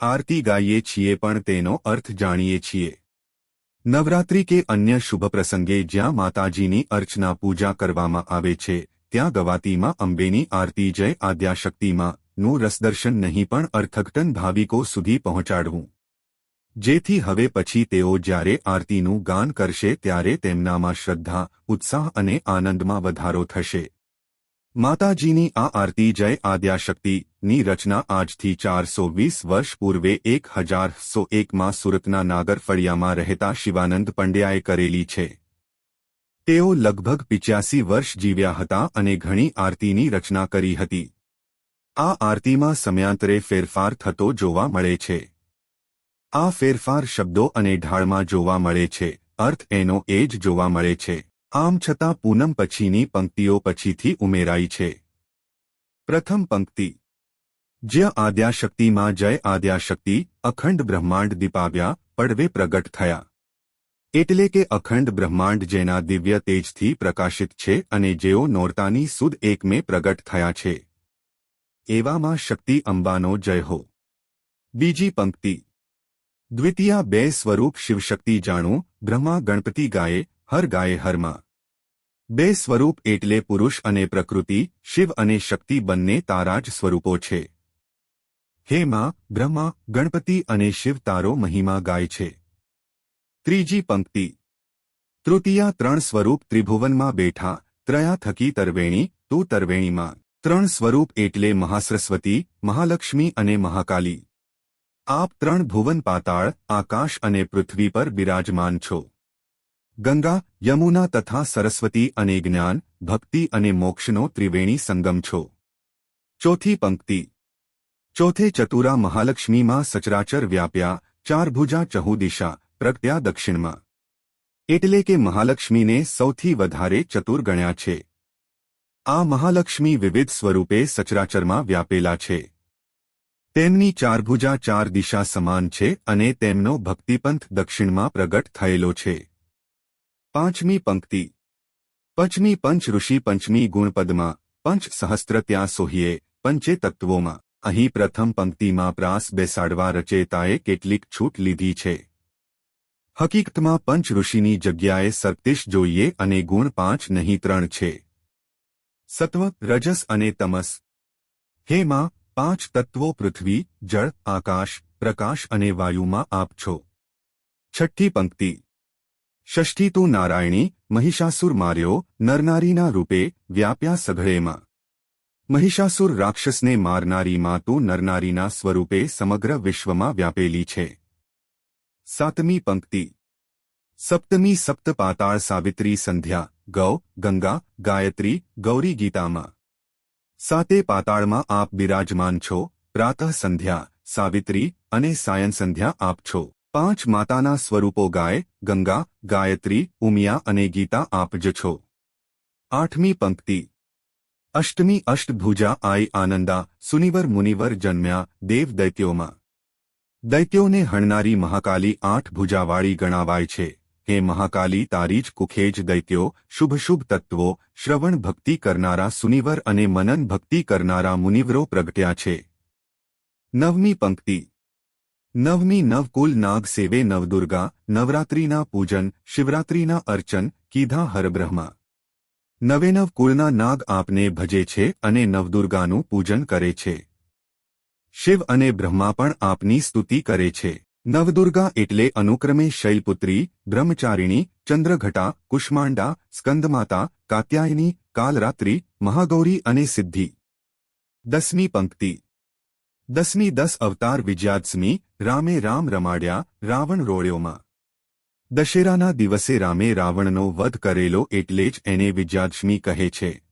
આરતી ગાઈએ છીએ પણ તેનો અર્થ જાણીએ છીએ. નવરાત્રિ કે અન્ય શુભ પ્રસંગે જ્યાં માતાજીની અર્ચના પૂજા કરવામાં આવે છે, ત્યાં ગવાતીમાં અંબેની આરતી જય આદ્યાશક્તિમાં નું રસદર્શન નહીં પણ અર્થઘટન ભાવિકો સુધી પહોંચાડવું. જેથી હવે પછી તેઓ જ્યારે આરતીનું ગાન કરશે ત્યારે તેમનામાં શ્રદ્ધા, ઉત્સાહ અને આનંદમાં વધારો થશે. માતાજીની આ આરતી જય આદ્યાશક્તિની રચના આજથી ચારસો વીસ વર્ષ પૂર્વે એક હજાર સો એકમાં સુરતના નાગર ફળિયામાં રહેતા શિવાનંદ પંડ્યાએ કરેલી છે. તેઓ લગભગ પિચ્યાસી વર્ષ જીવ્યા હતા અને ઘણી આરતીની રચના કરી હતી. આ આરતીમાં સમયાંતરે ફેરફાર થતો જોવા મળે છે. આ ફેરફાર શબ્દો અને ઢાળમાં જોવા મળે છે. અર્થ એનો એ જ જોવા મળે છે. આમ છતાં પૂનમ પછીની પંક્તિઓ પછીથી ઉમેરાઈ છે. પ્રથમ પંક્તિ. જ્યાં આદ્યાશક્તિમાં જય આદ્યાશક્તિ, અખંડ બ્રહ્માંડ દીપાવ્યા, પડવે પ્રગટ થયા. એટલે કે અખંડ બ્રહ્માંડ જેના દિવ્ય તેજથી પ્રકાશિત છે અને જેઓ નોરતાની સુદ એકમે પ્રગટ થયા છે. એવામાં શક્તિ અંબાનો જય હો. બીજી પંક્તિ. દ્વિતીયા બે સ્વરૂપ શિવશક્તિ જાણું, બ્રહ્મા ગણપતિ ગાયે, હર ગાયે હરમાં. બે સ્વરૂપ એટલે પુરુષ અને પ્રકૃતિ, શિવ અને શક્તિ બંને તારા જ સ્વરૂપો છે. હે માં બ્રહ્મા, ગણપતિ અને શિવ તારો મહિમા ગાય છે. ત્રીજી પંક્તિ. તૃતીયા ત્રણ સ્વરૂપ ત્રિભુવનમાં બેઠા, ત્રયા થકી તરવેણી, તું તરવેણીમાં. ત્રણ સ્વરૂપ એટલે મહાસરસ્વતી, મહાલક્ષ્મી અને મહાકાલી. આપ ત્રણ ભુવન પાતાળ, આકાશ અને પૃથ્વી પર બિરાજમાન છો. ગંગા, યમુના તથા સરસ્વતી અને જ્ઞાન, ભક્તિ અને મોક્ષનો ત્રિવેણી સંગમ છો. ચોથી પંક્તિ. ચોથે ચતુરા મહાલક્ષ્મીમાં સચરાચર વ્યાપ્યા ચાર ભુજા ચહુ દિશા, પ્રગટ્યા દક્ષિણમાં. એટલે કે મહાલક્ષ્મીને સૌથી વધારે ચતુર ગણ્યા છે. આ મહાલક્ષ્મી વિવિધ સ્વરૂપે સચરાચરમાં વ્યાપેલા છે. તેમની ચારભુજા ચાર દિશા સમાન છે અને તેમનો ભક્તિપંથ દક્ષિણમાં પ્રગટ થયેલો છે. પાંચમી પંક્તિ. પંચમી પંચ ઋષિ પંચમી ગુણપદમાં પંચ સહસ્ત્ર ત્યાં સોહીએ, પંચે તત્વોમાં, અહીં પ્રથમ પંક્તિમાં પ્રાસ બેસાડવા રચેતાએ કેટલીક છૂટ લીધી છે. હકીકતમાં પંચ ઋષિની જગ્યાએ સત્તિશ જોઈએ અને ગુણ પાંચ નહીં ત્રણ છે. સત્વ, રજસ અને તમસ. હે માં, પાંચ તત્વો પૃથ્વી, જળ, આકાશ, પ્રકાશ અને વાયુમાં આપ છો. છઠ્ઠી પંક્તિ. ષષ્ઠી તું નારાયણી, મહિષાસુર માર્યો, નરનારીના રૂપે વ્યાપ્યા સઘળેમાં. મહિષાસુર રાક્ષસને મારનારી માં તું નરનારીના સ્વરૂપે સમગ્ર વિશ્વમાં વ્યાપેલી છે. સાતમી પંક્તિ. સપ્તમી સપ્ત પાતાળ સાવિત્રી સંધ્યા, ગૌ, ગંગા, ગાયત્રી, ગૌરી ગીતામાં. સાતે પાતાળમાં આપ બિરાજમાન છો, પ્રાતઃ સંધ્યા, સાવિત્રી અને સાયન સંધ્યા આપ છો. પાંચ માતાના સ્વરૂપો ગાય, ગંગા, ગાયત્રી, ઉમિયા અને ગીતા આપ જ છો. આઠમી પંક્તિ. અષ્ટમી અષ્ટભુજા આઈ આનંદા, સુનિવર મુનિવર જન્મ્યા, દેવ દૈત્યોમાં. દૈત્યોને હણનારી મહાકાલી આઠ ભુજાવાળી ગણાવાય છે. હે મહાકાલી, તારી જ કુખેજ દૈત્યો, શુભ શુભ તત્વો, શ્રવણ ભક્તિ કરનારા સુનિવર અને મનન ભક્તિ કરનારા મુનિવરો પ્રગટ્યા છે. નવમી પંક્તિ. નવમી નવકુલ નાગ સેવે નવદુર્ગા, નવરાત્રિના પૂજન, શિવરાત્રિના અર્ચન, કીધા હરબ્રહ્મા. નવે નવ કુળના નાગ આપને ભજે છે અને નવદુર્ગાનું પૂજન કરે છે. શિવ અને બ્રહ્મા પણ આપની સ્તુતિ કરે છે. નવદુર્ગા એટલે અનુક્રમે શૈલપુત્રી, બ્રહ્મચારિણી, ચંદ્રઘટા, કુષ્માંડા, સ્કંદમાતા, કાત્યાયની, કાલરાત્રિ, મહાગૌરી અને સિદ્ધિ. દસમી પંક્તિ. દસમી દસ અવતાર વિજયાદસમી રામે રામ રમાડ્યા, રાવણ રોળ્યોમાં. દશેરાના દિવસે રામે રાવણનો વધ કરેલો એટલે જ એને વિજયાદશમી કહે છે.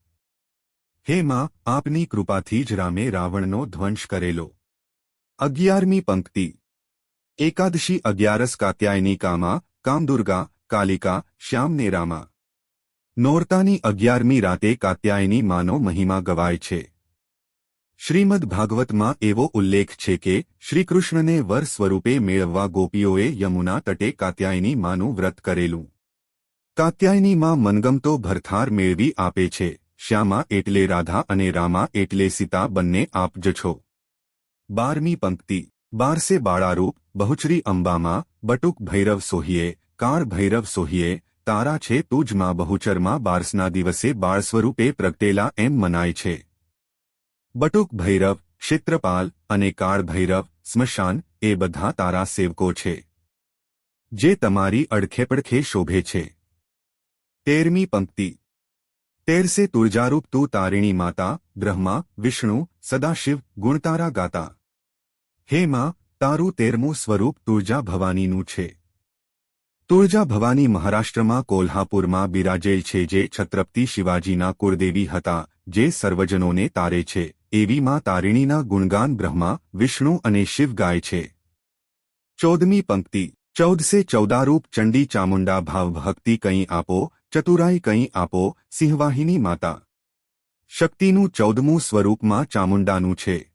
હે માં, આપની કૃપાથી જ રામે રાવણનો ધ્વંસ કરેલો. અગિયારમી પંક્તિ. એકાદશી અગિયારસ કાત્યાયની કામા, કામદુર્ગા, કાલિકા શ્યામનેરામાં નોરતાની અગિયારમી રાતે કાત્યાયની માનો મહિમા ગવાય છે. શ્રીમદ ભાગવતમાં એવો ઉલ્લેખ છે કે, શ્રીકૃષ્ણને વર સ્વરૂપે મેળવવા ગોપીઓએ યમુના તટે કાત્યાયની માનું વ્રત કરેલું. કાત્યાયની માં મનગમતો ભરથાર મેળવી આપે છે. શ્યામા એટલે રાધા અને રામા એટલે સીતા બંને આપ જ છો બારમી પંક્તિ. બારસે બાળારૂપ, બહુચરી અંબામાં, બટુક ભૈરવ સોહીએ, કાળ ભૈરવ સોહીએ, તારા છે તુજમાં બહુચરમાં બારસના દિવસે બાળ સ્વરૂપે પ્રગટેલા એમ મનાય છે. બટુક ભૈરવ, ક્ષેત્રપાલ અને કાળ ભૈરવ, સ્મશાન, એ બધા તારા સેવકો છે. જે તમારી અડખેપડખે શોભે છે. તેરમી પંક્તિ. તેરસે તુળજારૂપ તું તારિણી માતા, બ્રહ્મા, વિષ્ણુ, સદાશિવ, ગુણતારા ગાતા. હે માં, તારું તેરમું સ્વરૂપ તુળજા ભવાનીનું છે. તુળજા ભવાની મહારાષ્ટ્રમાં કોલ્હાપુરમાં બિરાજેલ છે જે છત્રપતિ શિવાજીના કુળદેવી હતા, જે સર્વજનોને તારે છે. એવી માં તારિણીના ગુણગાન બ્રહ્મા, વિષ્ણુ અને શિવ ગાય છે. ચૌદમી પંક્તિ. ચૌદસે ચૌદારૂપ ચંડી ચામુંડા ભાવ ભક્તિ કંઈ આપો, ચતુરાઈ કંઈ આપો, સિંહવાહિની માતા. શક્તિનું ચૌદમું સ્વરૂપમાં ચામુંડાનું છે.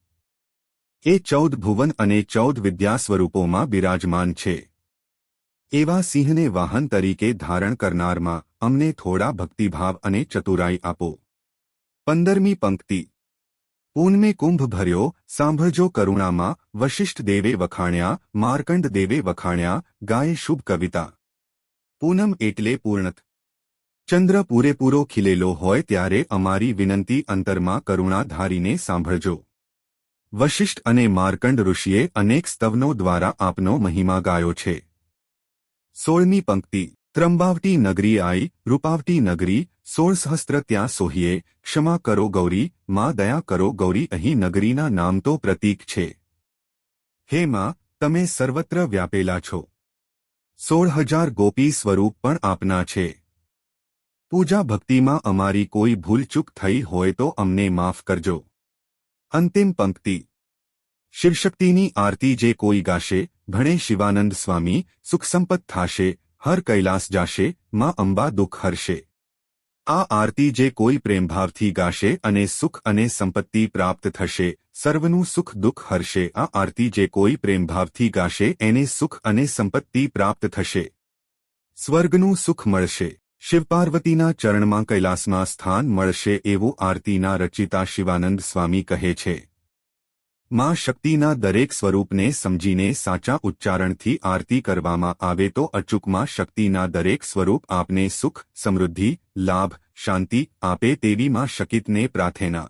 એ ચૌદ ભુવન અને ચૌદ વિદ્યા સ્વરૂપોમાં બિરાજમાન છે. એવા સિંહને વાહન તરીકે ધારણ કરનારમાં અમને થોડા ભક્તિભાવ અને ચતુરાઈ આપો. પંદરમી પંક્તિ. પૂનમે કુંભ ભર્યો, સાંભળજો કરુણામાં, વશિષ્ઠ દેવે વખાણ્યા, માર્કંડ દેવે વખાણ્યા, ગાય શુભ કવિતા. પૂનમ એટલે પૂર્ણત. ચંદ્ર પૂરેપૂરો ખીલેલો હોય ત્યારે અમારી વિનંતી અંતરમાં કરુણા ધારીને સાંભળજો. વશિષ્ઠ અને માર્કંડ ઋષિએ અનેક સ્તવનો દ્વારા આપનો મહિમા ગાયો છે. સોળમી પંક્તિ. ત્રંબાવટી નગરી આઈ, રૂપાવટી નગરી, સોળ સહસ્ત્ર ત્યાં સોહીએ, ક્ષમા કરો ગૌરી, માં દયા કરો ગૌરી, અહીં નગરીના નામ તો પ્રતીક છે. હે માં, તમે સર્વત્ર વ્યાપેલા છો. સોળ હજાર ગોપી સ્વરૂપ પણ આપના છે. પૂજા ભક્તિમાં અમારી કોઈ ભૂલચૂક થઈ હોય તો અમને માફ કરજો. અંતિમ પંક્તિ. શિવશક્તિની આરતી જે કોઈ ગાશે, ભણે શિવાનંદ સ્વામી, સુખસંપત થાશે હર કૈલાસ જાશે, માં અંબા દુઃખ હરશે. આ આરતી જે કોઈ પ્રેમભાવથી ગાશે અને સુખ અને સંપત્તિ પ્રાપ્ત થશે, સર્વનું સુખ દુઃખ હરશે. આ આરતી જે કોઈ પ્રેમભાવથી ગાશે, એને સુખ અને સંપત્તિ પ્રાપ્ત થશે. સ્વર્ગનું સુખ મળશે. શિવપાર્વતીના ચરણમાં કૈલાસમાં સ્થાન મળશે એવું આરતીના રચિતા શિવાનંદ સ્વામી કહે છે. માં શક્તિના દરેક સ્વરૂપને સમજીને સાચા ઉચ્ચારણથી આરતી કરવામાં આવે તો અચૂકમાં શક્તિના દરેક સ્વરૂપ આપને સુખ, સમૃદ્ધિ, લાભ, શાંતિ આપે તેવી માં શકિતને પ્રાર્થના.